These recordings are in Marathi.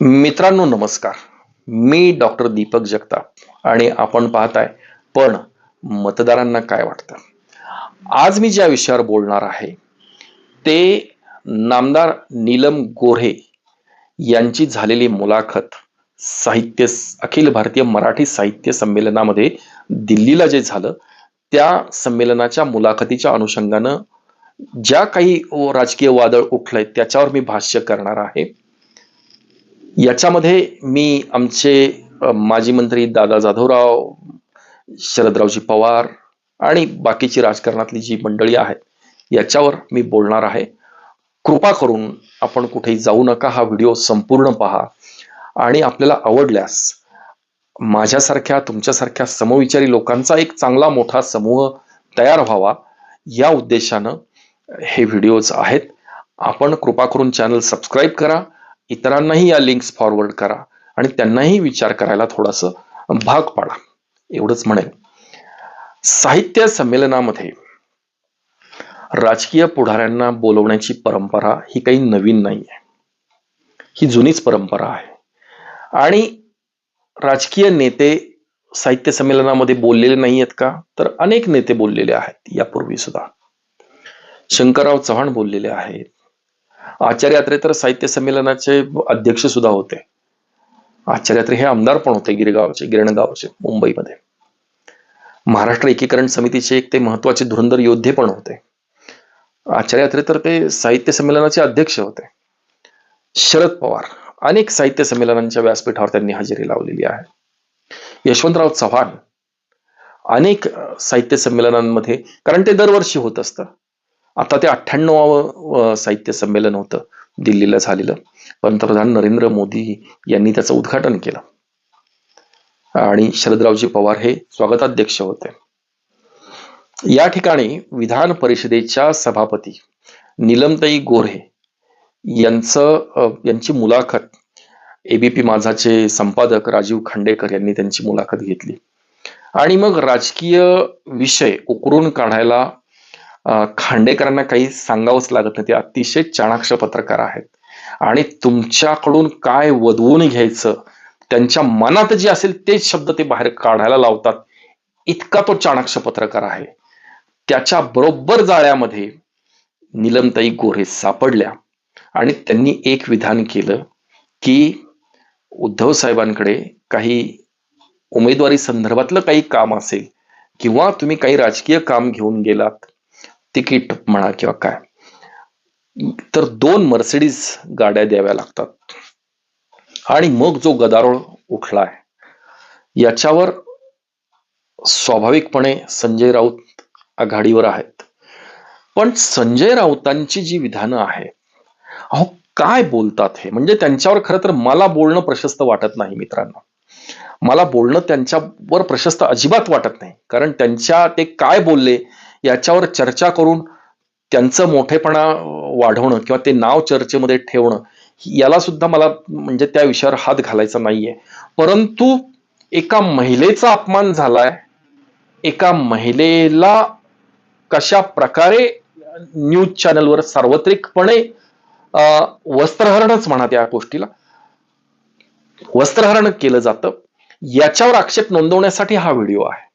मित्रांनो नमस्कार. मी डॉक्टर दीपक जगताप आणि आपण पाहताय पण मतदारांना काय वाटतं? आज मी ज्या विषयावर बोलणार आहे ते नामदार नीलम गोऱ्हे यांची झालेली मुलाखत साहित्य अखिल भारतीय मराठी साहित्य संमेलनामध्ये दिल्लीला जे झालं त्या संमेलनाच्या मुलाखतीच्या अनुषंगानं ज्या काही राजकीय वादळ उठलंय त्याच्यावर मी भाष्य करणार आहे. याच्यामध्ये मी आमचे माजी मंत्री दादा जाधवराव शरदरावजी पवार आणि बाकीची राजकारणातली जी मंडळी आहेत याच्यावर मी बोलणार आहे. कृपा करून आपण कुठेही जाऊ नका हा व्हिडिओ संपूर्ण पहा. आणि आपल्याला आवडल्यास माझ्यासारख्या तुमच्यासारख्या समविचारी लोकांचा एक चांगला मोठा समूह तयार व्हावा. या उद्देशानं हे व्हिडिओज आहेत. आपण कृपा करून चॅनल सबस्क्राईब करा. इतरांनाही या लिंक्स फॉरवर्ड करा आणि त्यांनाही विचार करायला थोडासा भाग पाडा. एवढंच म्हणेल साहित्य संमेलनामध्ये राजकीय पुढाऱ्यांना बोलवण्याची परंपरा ही काही नवीन नाही आहे ही जुनीच परंपरा आहे. आणि राजकीय नेते साहित्य संमेलनामध्ये बोललेले नाही आहेत का? तर अनेक नेते बोललेले आहेत. यापूर्वी सुद्धा. शंकरराव चव्हाण बोललेले आहेत. आचार्य यात्रे तर साहित्य संमेलनाचे अध्यक्ष सुद्धा होते. आचार्य यात्रे हे आमदार पण होते गिरगावचे गिरणगावचे मुंबईमध्ये. महाराष्ट्र एकीकरण समितीचे एक ते महत्त्वाचे धुरंधर योद्धे पण होते. आचार्य यात्रे तर ते साहित्य संमेलनाचे अध्यक्ष होते. शरद पवार अनेक साहित्य संमेलनांच्या व्यासपीठावर त्यांनी हजेरी लावलेली आहे. यशवंतराव चव्हाण अनेक साहित्य संमेलनांमध्ये कारण ते दरवर्षी होत असतं. आता ते अठ्ठ्याण्णवावं साहित्य संमेलन होतं दिल्लीला झालेलं. पंतप्रधान नरेंद्र मोदी यांनी त्याचं उद्घाटन केलं. आणि शरदरावजी पवार हे स्वागताध्यक्ष होते. या ठिकाणी विधान परिषदेच्या सभापती नीलमताई गोऱ्हे यांचं यांची मुलाखत एबीपी माझाचे संपादक राजीव खांडेकर यांनी त्यांची मुलाखत घेतली. आणि मग राजकीय विषय उकरून काढायला खांडेकरांना काही सांगावंच लागत नाही. ते अतिशय चाणाक्ष पत्रकार आहेत. आणि तुमच्याकडून काय वदवून घ्यायचं त्यांच्या मनात जे असेल तेच शब्द ते बाहेर काढायला लावतात. इतका तो चाणाक्ष पत्रकार आहे. त्याच्या बरोबर जाळ्यामध्ये नीलमताई गोरे सापडल्या. आणि त्यांनी एक विधान केलं की उद्धव साहेबांकडे काही उमेदवारी संदर्भातलं काही काम असेल किंवा तुम्ही काही राजकीय काम घेऊन गेलात तिकीट म्हणा किंवा काय. तर दोन मर्सिडीज गाड्या द्याव्या लागतात. आणि मग जो गदारोळ उठलाय याच्यावर स्वाभाविकपणे संजय राऊत आघाडीवर आहेत. पण संजय राऊतांची जी विधानं आहेत अहो काय बोलतात हे? म्हणजे त्यांच्यावर खरं तर मला बोलणं प्रशस्त वाटत नाही मित्रांनो. मला बोलणं त्यांच्यावर प्रशस्त अजिबात वाटत नाही. कारण त्यांच्या ते काय बोलले याच्यावर चर्चा करून त्यांचं मोठेपणा वाढवणं किंवा ते नाव चर्चेमध्ये ठेवणं याला सुद्धा मला म्हणजे त्या विषयावर हात घालायचा नाहीये. परंतु एका महिलेचा अपमान झालाय. एका महिलेला कशा प्रकारे न्यूज चॅनलवर सार्वत्रिकपणे वस्त्रहरणच म्हणा त्या गोष्टीला वस्त्रहरण केलं जातं याच्यावर आक्षेप नोंदवण्यासाठी हा व्हिडिओ आहे.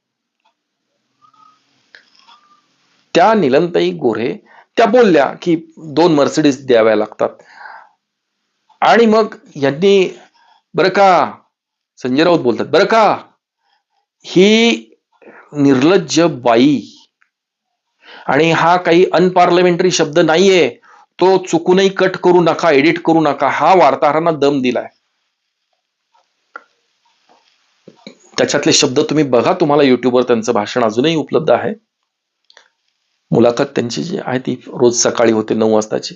त्या निलंताई गोरे त्या बोलल्या की दोन मर्सिडीज द्याव्या लागतात. आणि मग यांनी बरं का संजय राऊत बोलतात बरं का ही निर्लज्ज बाई आणि हा काही अनपार्लमेंटरी शब्द नाहीये तो चुकूनही कट करू नका एडिट करू नका हा वार्ताहरांना दम दिलाय. त्याच्यातले शब्द तुम्ही बघा तुम्हाला युट्यूबवर त्यांचं भाषण अजूनही उपलब्ध आहे. मुलाखत त्यांची जी आहे ती रोज सकाळी होते नऊ वाजताची.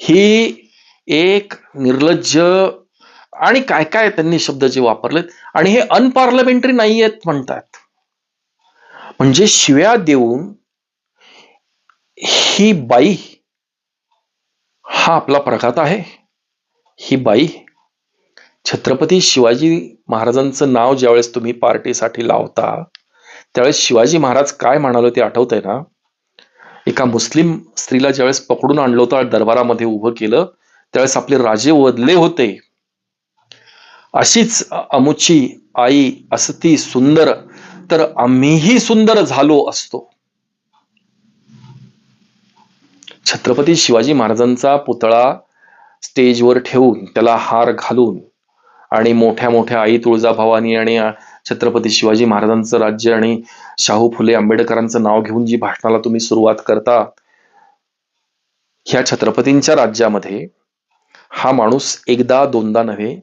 ही एक निर्लज्ज आणि काय काय त्यांनी शब्द जे वापरलेत आणि हे अनपार्लमेंटरी नाही आहेत म्हणतात. म्हणजे शिव्या देऊन ही बाई हा आपला प्रघात आहे. ही बाई छत्रपती शिवाजी महाराजांचं नाव ज्यावेळेस तुम्ही पार्टीसाठी लावता त्यावेळेस शिवाजी महाराज काय म्हणाले ते आठवतंय ना? एका मुस्लिम स्त्रीला ज्यावेळेस पकडून आणलं होतं दरबारामध्ये उभं केलं त्यावेळेस आपले राजे वदले होते. अशीच अमुची आई असती सुंदर तर आम्हीही सुंदर झालो असतो. छत्रपती शिवाजी महाराजांचा पुतळा स्टेजवर ठेवून त्याला हार घालून आणि मोठ्या मोठ्या आई तुळजाभवानी आणि छत्रपती शिवाजी महाराजांचं राज्य आणि शाहू फुले आंबेडकरांचं नाव घेऊन जी भाषणाला तुम्ही सुरुवात करता ह्या छत्रपतींच्या राज्यामध्ये हा माणूस एकदा दोनदा नव्हे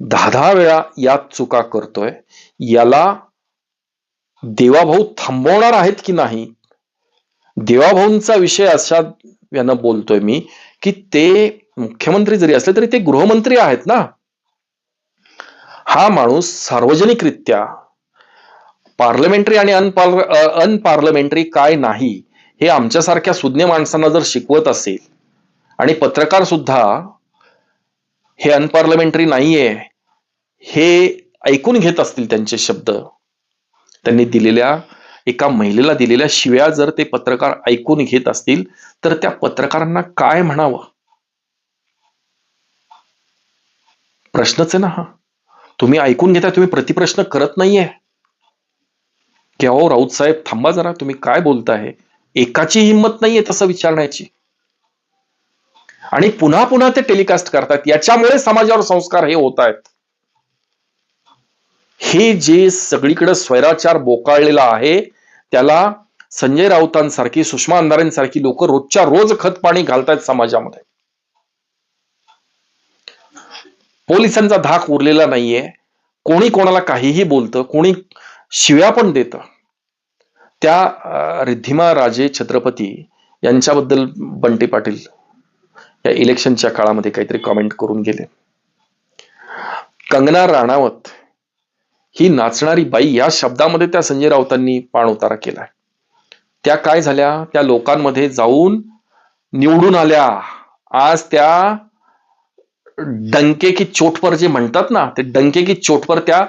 दहा दहा वेळा या चुका करतोय. याला देवाभाऊ थांबवणार आहेत की नाही? देवाभाऊंचा विषय अशा यानं बोलतोय मी की ते मुख्यमंत्री जरी असले तरी ते गृहमंत्री आहेत ना? हा माणूस सार्वजनिकरित्या पार्लमेंटरी आणि अनपार्ल अनपार्लमेंटरी काय नाही हे आमच्यासारख्या सुज्ञ माणसांना जर शिकवत असेल आणि पत्रकार सुद्धा हे अनपार्लमेंटरी नाहीये हे ऐकून घेत असतील त्यांचे शब्द त्यांनी दिलेल्या एका महिलेला दिलेल्या शिव्या जर ते पत्रकार ऐकून घेत असतील तर त्या पत्रकारांना काय म्हणावं? प्रश्नच आहे ना हा. तुम्ही ऐकून घेता तुम्ही प्रतिप्रश्न करत नाहीये. की अहो राऊत साहेब थांबा जरा तुम्ही काय बोलताय? एकाची हिंमत नाहीये तसं विचारण्याची. आणि पुन्हा पुन्हा ते टेलिकास्ट करतात. याच्यामुळे समाजावर संस्कार हे होत आहेत. हे जे सगळीकडे स्वैराचार बोकाळलेला आहे त्याला संजय राऊतांसारखी सुषमा अंधारेंसारखी लोक रोजच्या रोज खत पाणी घालतायत समाजामध्ये. पोलिसांचा धाक उरलेला नाहीये. कोणी कोणाला काहीही बोलतं कोणी शिव्या पण देत. त्या रिद्धिमा राजे छत्रपती यांच्याबद्दल बंटी पाटील या इलेक्शनच्या काळामध्ये काहीतरी कमेंट करून गेले. कंगना राणावत ही नाचणारी बाई या शब्दामध्ये त्या संजय राऊतांनी पाण उतारा केलाय. त्या काय झाल्या? त्या लोकांमध्ये जाऊन निवडून आल्या. आज त्या डंके की चोटवर जे म्हणतात ना ते डंके की चोटवर त्या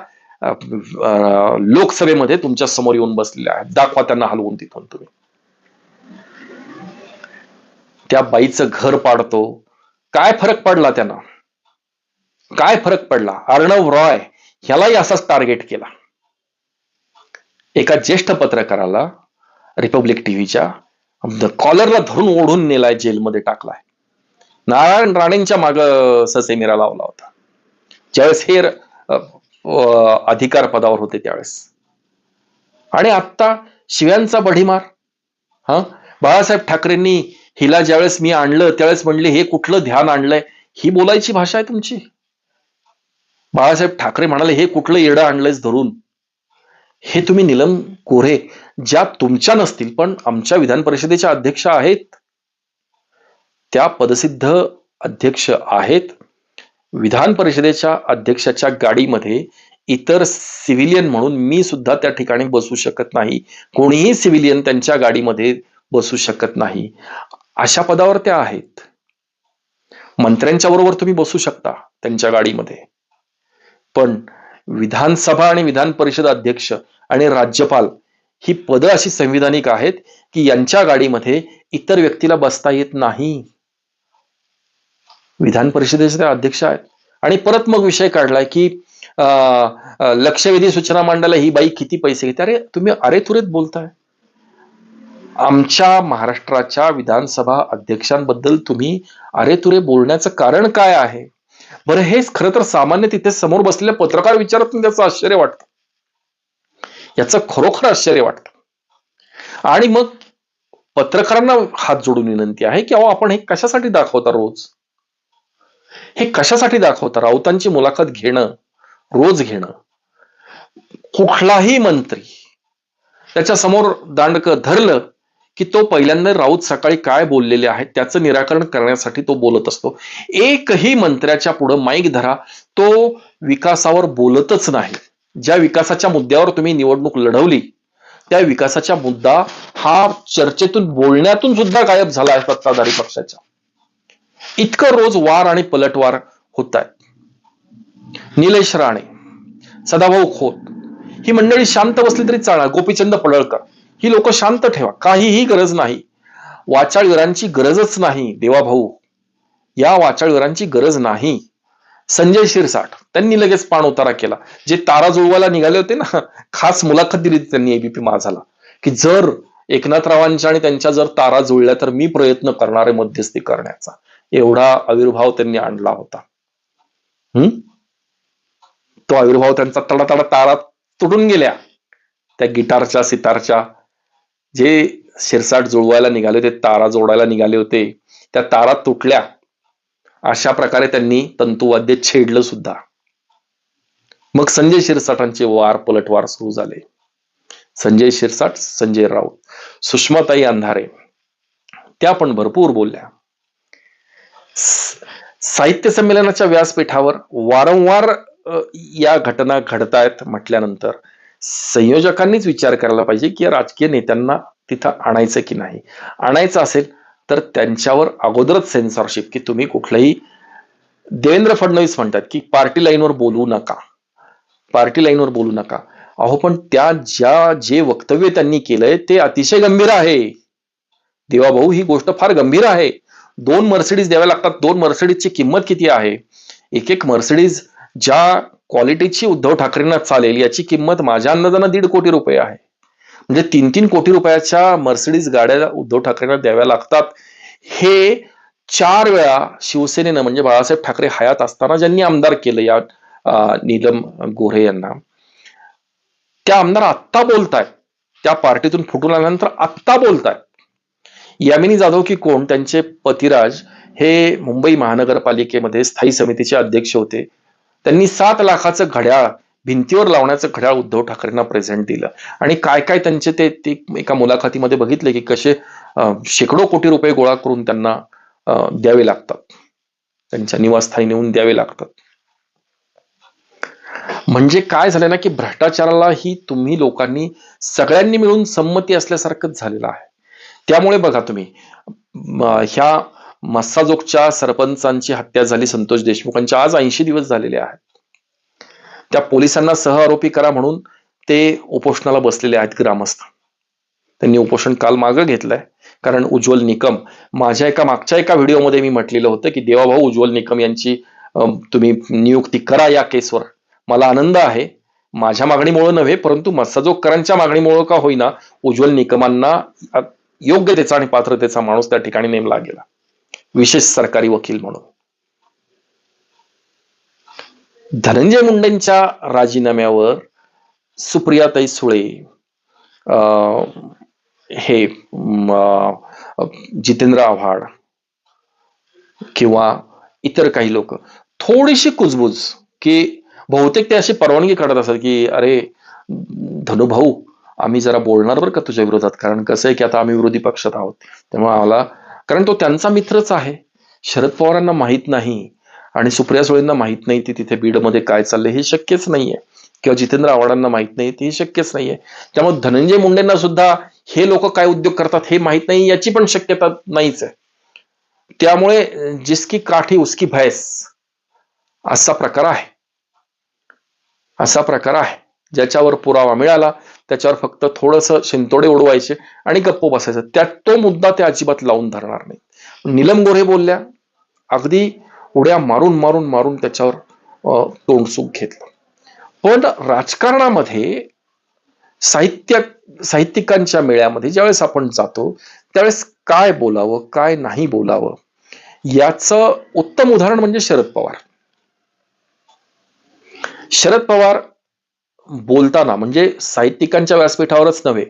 लोकसभेमध्ये तुमच्यासमोर येऊन बसलेल्या आहेत. दाखवा त्यांना हलवून तिथून तुम्ही. त्या बाईचं घर पाडतो. काय फरक पडला त्यांना? काय फरक पडला? अर्णव रॉय ह्यालाही असाच टार्गेट केला. एका ज्येष्ठ पत्रकाराला रिपब्लिक टीव्हीच्या कॉलरला धरून ओढून नेलाय जेलमध्ये टाकलाय. नारायण राणेंच्या माग ससेमिरा लावला होता. ज्यावेळेस हे अधिकार पदावर होते त्यावेळेस. आणि आत्ता शिव्यांचा बढीमार. हा? बाळासाहेब ठाकरेंनी हिला ज्यावेळेस मी आणलं त्यावेळेस म्हणले हे कुठलं ध्यान आणलंय? ही बोलायची भाषा आहे तुमची. बाळासाहेब ठाकरे म्हणाले हे कुठलं येडं आणलंयस धरून? हे तुम्ही निलम कोरे ज्या तुमच्या नसतील पण आमच्या विधान परिषदेच्या अध्यक्ष आहेत त्या पदसिद्ध अध्यक्ष आहेत. विधान परिषदेच्या अध्यक्षाच्या गाडीमध्ये इतर सिव्हिलियन म्हणून मी सुद्धा त्या ठिकाणी बसू शकत नाही. कोणीही सिव्हिलियन त्यांच्या गाडीमध्ये बसू शकत नाही. अशा पदावर त्या आहेत. मंत्र्यांच्या बरोबर तुम्ही बसू शकता त्यांच्या गाडीमध्ये. पण विधानसभा आणि विधान परिषद अध्यक्ष आणि राज्यपाल ही पदं अशी संविधानिक आहेत की यांच्या गाडीमध्ये इतर व्यक्तीला बसता येत नाही. विधान परिषदेचे ते अध्यक्ष आहेत. आणि परत मग विषय काढलाय की लक्षवेधी सूचना मांडायला ही बाई किती पैसे घेते? अरे तुम्ही अरे तुरेत बोलताय. आमच्या महाराष्ट्राच्या विधानसभा अध्यक्षांबद्दल तुम्ही अरे तुरे बोलण्याचं कारण काय आहे? बरं हेच खरं तर सामान्य तिथे समोर बसलेले पत्रकार विचारत त्याचं आश्चर्य वाटतं. याचं खरोखर आश्चर्य वाटतं. आणि मग पत्रकारांना हात जोडून विनंती आहे की अहो आपण हे कशासाठी दाखवता रोज? हे कशासाठी दाखवता? राऊतांची मुलाखत घेणं रोज घेणं. कुठलाही मंत्री त्याच्यासमोर दांडक धरलं की तो पहिल्यांदा राऊत सकाळी काय बोललेले आहेत त्याचं निराकरण करण्यासाठी तो बोलत असतो. एकही मंत्र्याच्या पुढं माईक धरा तो विकासावर बोलतच नाही. ज्या विकासाच्या मुद्द्यावर तुम्ही निवडणूक लढवली त्या विकासाचा मुद्दा हा चर्चेतून बोलण्यातून सुद्धा गायब झाला आहे सत्ताधारी पक्षाच्या. इतकं रोज वार आणि पलटवार होत आहेत निलेश राणे सदाभाऊ खोत ही मंडळी शांत बसली तरी चालणार. गोपीचंद पडळकर ही लोक शांत ठेवा. काहीही गरज नाही. वाचाळवीरांची गरजच नाही. देवाभाऊ या वाचाळवीरांची गरज नाही. संजय शिरसाट त्यांनी लगेच पाण उतारा केला. जे तारा जुळवायला निघाले होते ना खास मुलाखत दिली त्यांनी एबीपी माझाला. की जर एकनाथरावांच्या आणि त्यांच्या जर तारा जुळल्या तर मी प्रयत्न करणार आहे मध्यस्थी करण्याचा. एवढा आविर्भाव त्यांनी आणला होता. हम्म? तो आविर्भाव त्यांचा तडातडा तारा तुटून गेल्या. त्या गिटारच्या सितारच्या जे शिरसाट जुळवायला निघाले होते तारा जोडायला निघाले होते त्या तारा तुटल्या. अशा प्रकारे त्यांनी तंतुवाद्य छेडलं सुद्धा. मग संजय शिरसाटांचे वार पलटवार सुरू झाले. संजय शिरसाट संजय राऊत सुषमाताई अंधारे त्या पण भरपूर बोलल्या. साहित्य संमेलनाच्या व्यासपीठावर वारंवार या घटना घडतायत म्हटल्यानंतर संयोजकांनीच विचार करायला पाहिजे की या राजकीय नेत्यांना तिथं आणायचं की नाही. आणायचं असेल तर त्यांच्यावर अगोदरच सेन्सॉरशिप की तुम्ही कुठलंही देवेंद्र फडणवीस म्हणतात की पार्टी लाईनवर बोलू नका. पार्टी लाईनवर बोलू नका. अहो पण त्या ज्या जे वक्तव्य त्यांनी केलंय ते अतिशय गंभीर आहे. देवाभाऊ ही गोष्ट फार गंभीर आहे. दोन मर्सिडीज द्याव्या लागतात. दोन मर्सिडीजची किंमत किती आहे? एक एक मर्सिडीज ज्या क्वालिटीची उद्धव ठाकरेंना चालेल याची किंमत माझ्या अंदाजानं दीड कोटी रुपये आहे. म्हणजे तीन तीन कोटी रुपयाच्या मर्सिडीज गाड्या उद्धव ठाकरेंना द्याव्या लागतात. हे चार वेळा शिवसेनेनं म्हणजे बाळासाहेब ठाकरे हयात असताना ज्यांनी आमदार केलं या नीलम गोऱ्हे यांना. त्या आमदार आत्ता बोलतायत. त्या पार्टीतून फुटून आल्यानंतर आत्ता बोलतायत. यामिनी जाधव की कोण? त्यांचे पतिराज हे मुंबई महानगरपालिकेमध्ये स्थायी समितीचे अध्यक्ष होते. त्यांनी सात लाखाचं घड्याळ भिंतीवर लावण्याचं घड्याळ उद्धव ठाकरेंना प्रेझेंट दिलं. आणि काय काय त्यांचे ते ते एका मुलाखतीमध्ये बघितले की कसे शेकडो कोटी रुपये गोळा करून त्यांना द्यावे लागतात. त्यांच्या निवासस्थानी नेऊन द्यावे लागतात. म्हणजे काय झालं ना की भ्रष्टाचाराला ही तुम्ही लोकांनी सगळ्यांनी मिळून संमती असल्यासारखंच झालेलं आहे. त्यामुळे बघा तुम्ही ह्या मस्साजोगच्या सरपंचांची हत्या झाली संतोष देशमुखांच्या. आज ऐंशी दिवस झालेले आहेत. त्या पोलिसांना सह आरोपी करा म्हणून ते उपोषणाला बसलेले आहेत ग्रामस्थ. त्यांनी उपोषण काल मागं घेतलंय. कारण उज्ज्वल निकम माझ्या एका मागच्या एका व्हिडिओमध्ये मी म्हटलेलं होतं की देवाभाऊ उज्ज्वल निकम यांची तुम्ही नियुक्ती करा या केसवर. मला आनंद आहे. माझ्या मागणीमुळे नव्हे परंतु मत्सजोगकरांच्या मागणीमुळे का होईना उज्ज्वल निकमांना योग्यतेचा आणि पात्रतेचा माणूस त्या ठिकाणी नेमला गेला. विशेष सरकारी वकील म्हणून. धनंजय मुंडेंच्या राजीनाम्यावर सुप्रियाताई सुळे अं, हे जितेंद्र आव्हाड किंवा इतर काही लोक थोडीशी कुजबूज की बहुतेक ते अशी परवानगी काढत असतात की अरे धनुभाऊ आम्ही जरा बोलणार बरं का तुझ्या विरोधात? कारण कसं आहे की आता आम्ही विरोधी पक्षात आहोत. त्यामुळे आम्हाला कारण तो त्यांचा मित्रच आहे. शरद पवारांना माहीत नाही आणि सुप्रिया सुळेंना माहीत नाही ती तिथे बीडमध्ये काय चाललंय हे शक्यच नाहीये. किंवा जितेंद्र आव्हाडांना माहीत नाही ते शक्यच नाहीये. त्यामुळे धनंजय मुंडेंना सुद्धा हे लोक काय उद्योग करतात हे माहीत नाही याची पण शक्यता नाहीच आहे. त्यामुळे जिसकी काठी उसकी भैस असा प्रकार आहे. असा प्रकार आहे. ज्याच्यावर पुरावा मिळाला त्याच्यावर फक्त थोडस शिंतोडे उडवायचे आणि गप्प बसायचं. त्यात तो मुद्दा ते अजिबात लावून धरणार नाही. नीलम गोरे बोलल्या अगदी उड्या मारून मारून मारून त्याच्यावर तोंडसुक घेतलं. पण राजकारणामध्ये साहित्य साहित्यिकांच्या मेळ्यामध्ये ज्यावेळेस आपण जातो त्यावेळेस काय बोलावं काय नाही बोलावं याचं उत्तम उदाहरण म्हणजे शरद पवार. शरद पवार बोलताना म्हणजे साहित्यिकांच्या व्यासपीठावरच नव्हे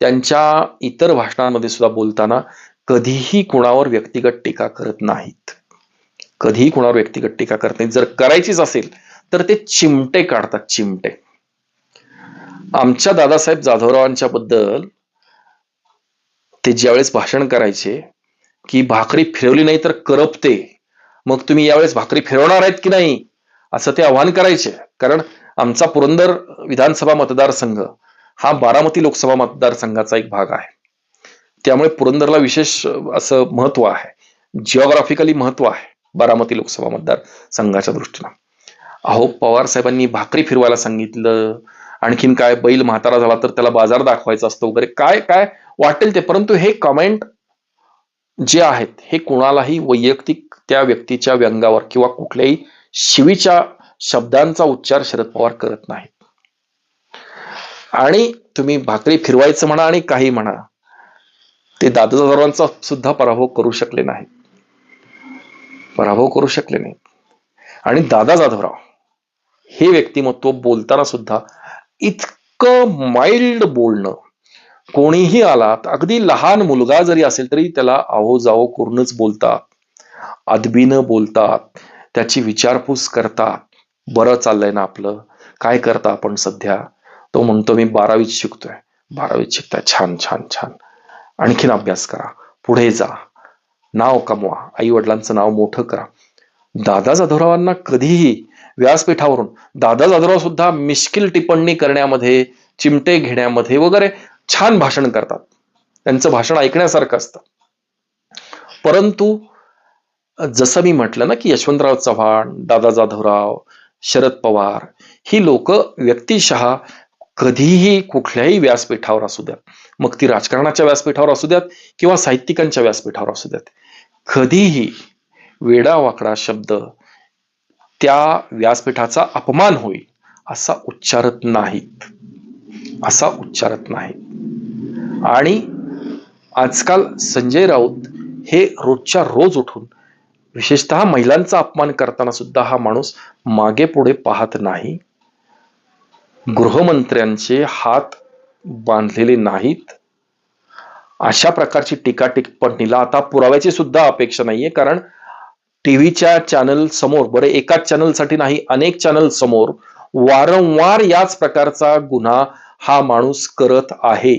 त्यांच्या इतर भाषणांमध्ये सुद्धा बोलताना कधीही कुणावर व्यक्तिगत टीका करत नाहीत. कधीही कुणावर व्यक्तिगत टीका करत नाहीत. जर करायचीच असेल तर ते चिमटे काढतात चिमटे. आमच्या दादासाहेब जाधवरावांच्या बद्दल ते ज्यावेळेस भाषण करायचे की भाकरी फिरवली नाही तर करपते मग तुम्ही यावेळेस भाकरी फिरवणार आहेत की नाही असं ते आव्हान करायचे. कारण आमचा पुरंदर विधानसभा मतदारसंघ हा बारामती लोकसभा मतदारसंघाचा एक भाग आहे. त्यामुळे पुरंदरला विशेष असं महत्त्व आहे. जिओग्राफिकली महत्त्व आहे बारामती लोकसभा मतदारसंघाच्या दृष्टीनं. अहो पवार साहेबांनी भाकरी फिरवायला सांगितलं. आणखीन काय बैल म्हातारा झाला तर त्याला बाजार दाखवायचा असतो वगैरे. काय काय वाटेल ते. परंतु हे कमेंट जे आहेत हे कोणालाही वैयक्तिक त्या व्यक्तीच्या व्यंगावर किंवा कुठल्याही शिवीच्या शब्दांचा उच्चार शरद पवार करत नाहीत. आणि तुम्ही भाकरी फिरवायचं म्हणा आणि काही म्हणा ते दादा जाधवांचा सुद्धा पराभव करू शकले नाहीत. पराभव करू शकले नाहीत. आणि दादा जाधवराव हे व्यक्तिमत्व बोलताना सुद्धा इतकं माइल्ड बोलणं कोणीही आला अगदी लहान मुलगा जरी असेल तरी त्याला आहो जाओ करूनच बोलतात. अदबीनं बोलतात. त्याची विचारपूस करतात. बरं चाललंय ना आपलं. काय करता आपण सध्या? तो म्हणतो मी बारावीत शिकतोय. बारावीत शिकताय छान छान छान. आणखीन अभ्यास करा. पुढे जा. नाव कमवा. आई वडिलांचं नाव मोठं करा. दादा जाधवरावांना कधीही व्यासपीठावरून दादा जाधवराव सुद्धा मिश्किल टिप्पणी करण्यामध्ये चिमटे घेण्यामध्ये वगैरे छान भाषण करतात. त्यांचं भाषण ऐकण्यासारखं असतं. परंतु जसं मी म्हटलं ना की यशवंतराव चव्हाण दादा जाधवराव शरद पवार. ही लोक व्यक्तिशः कधीही कुठल्याही व्यासपीठावर असू द्यात. मग ती राजकारणाच्या व्यासपीठावर असू द्यात किंवा साहित्यिकांच्या व्यासपीठावर असू द्यात. कधीही वेडावाकडा शब्द त्या व्यासपीठाचा अपमान होईल असा उच्चारत नाहीत. असा उच्चारत नाहीत. आणि आजकाल संजय राऊत हे रोजच्या रोज उठून विशेषतः महिलांचा अपमान करताना सुद्धा हा माणूस मागे पुढे पाहत नाही. गृहमंत्र्यांचे हात बांधलेले नाहीत. अशा प्रकारची टीका टिप्पणीला आता पुराव्याची सुद्धा अपेक्षा नाहीये कारण टीव्हीच्या चॅनल समोर बरं एकाच चॅनलसाठी नाही अनेक चॅनल समोर वारंवार याच प्रकारचा गुन्हा हा माणूस करत आहे.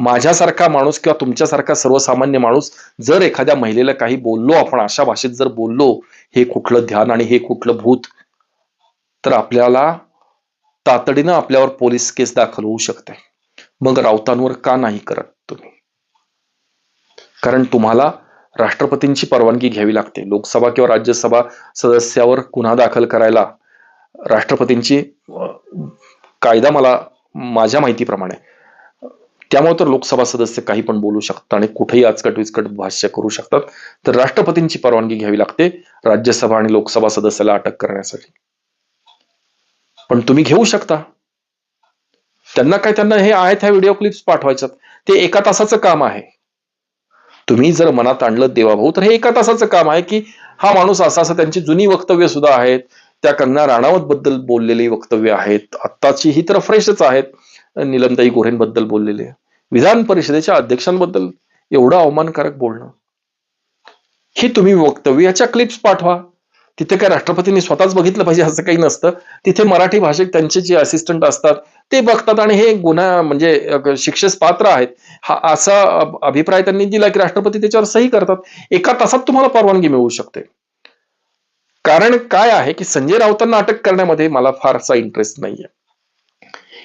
माझ्यासारखा माणूस किंवा तुमच्यासारखा सर्वसामान्य माणूस जर एखाद्या महिलेला काही बोललो आपण अशा भाषेत जर बोललो हे कुठलं ध्यान आणि हे कुठलं भूत तर आपल्याला तातडीनं आपल्यावर पोलीस केस दाखल होऊ शकते. मग राऊतांवर का नाही करत तुम्ही? कारण तुम्हाला राष्ट्रपतींची परवानगी घ्यावी लागते. लोकसभा किंवा राज्यसभा सदस्यावर गुन्हा दाखल करायला राष्ट्रपतींची कायदा मला माझ्या माहितीप्रमाणे त्यामुळे तर लोकसभा सदस्य काही पण बोलू शकतात आणि कुठेही आजकट विचकट भाष्य करू शकतात. तर राष्ट्रपतींची परवानगी घ्यावी लागते राज्यसभा आणि लोकसभा सदस्याला अटक करण्यासाठी. पण तुम्ही घेऊ शकता. त्यांना काय त्यांना हे आहेत ह्या व्हिडिओ क्लिप्स पाठवायच्यात. ते एका तासाचं काम आहे. तुम्ही जर मनात आणलं देवाभाऊ तर हे एका तासाचं काम आहे की हा माणूस असा असं त्यांची जुनी वक्तव्य सुद्धा आहेत. त्या कंगना राणावत बद्दल बोललेली वक्तव्य आहेत. आत्ताची ही तर फ्रेशच आहेत. निलमताई गोऱ्हेंबद्दल बोललेले विधान परिषदेच्या अध्यक्षांबद्दल एवढं अवमानकारक बोलणं. ही तुम्ही वक्तव्याच्या क्लिप्स पाठवा. तिथे काय राष्ट्रपतींनी स्वतःच बघितलं पाहिजे असं काही नसतं. तिथे मराठी भाषिक त्यांचे जे असिस्टंट असतात ते बघतात आणि हे गुन्हा म्हणजे शिक्षेस पात्र आहेत. हा असा अभिप्राय त्यांनी दिला की राष्ट्रपती त्याच्यावर सही करतात. एका तासात तुम्हाला परवानगी मिळू शकते. कारण काय आहे की संजय राऊतांना अटक करण्यामध्ये मला फारसा इंटरेस्ट नाहीये.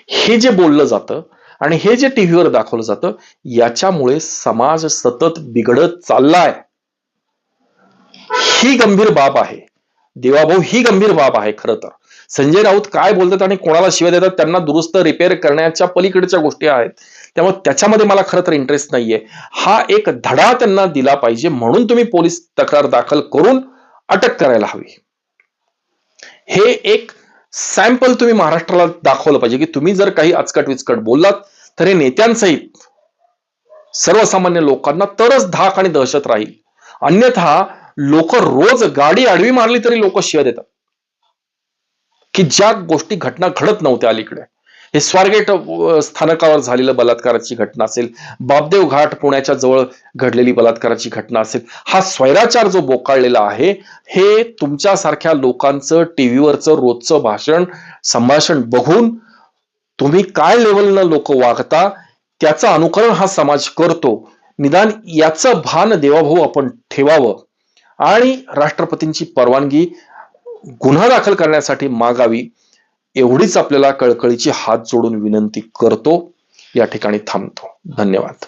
हे जे बोललं जातं आणि हे जे टीव्हीवर दाखवलं जातं याच्यामुळे समाज सतत बिघडत चाललाय. ही गंभीर बाब आहे. देवाभाऊ ही गंभीर बाब आहे खरं तर. संजय राऊत काय बोलतात आणि कोणाला शिवाय देतात त्यांना दुरुस्त रिपेअर करण्याच्या पलीकडच्या गोष्टी आहेत. त्यामुळे त्याच्यामध्ये मला खरं तर इंटरेस्ट नाहीये. हा एक धडा त्यांना दिला पाहिजे म्हणून तुम्ही पोलीस तक्रार दाखल करून अटक करायला हवी. हे एक सॅम्पल तुम्ही महाराष्ट्राला दाखवलं पाहिजे की तुम्ही जर काही अचकट विचकट बोललात तर हे नेत्यांसहित सर्वसामान्य लोकांना तरच धाक आणि दहशत राहील. अन्यथा लोक रोज गाडी आडवी मारली तरी लोक शिव देतात. की ज्या गोष्टी घटना घडत नव्हत्या अलीकडे. हे स्वारगेट स्थानकावर झालेलं बलात्काराची घटना असेल बापदेव घाट पुण्याच्या जवळ घडलेली बलात्काराची घटना असेल हा स्वैराचार जो बोकाळलेला आहे हे तुमच्यासारख्या लोकांचं टीव्हीवरचं रोजचं भाषण संभाषण बघून तुम्ही काय लेवलनं लोक वागता त्याचं अनुकरण हा समाज करतो? निदान याचं भान देवाभाऊ आपण ठेवावं. आणि राष्ट्रपतींची परवानगी गुन्हा दाखल करण्यासाठी मागावी. एवढीच आपल्याला कळकळीची हात जोडून विनंती करतो. या ठिकाणी थांबतो. धन्यवाद.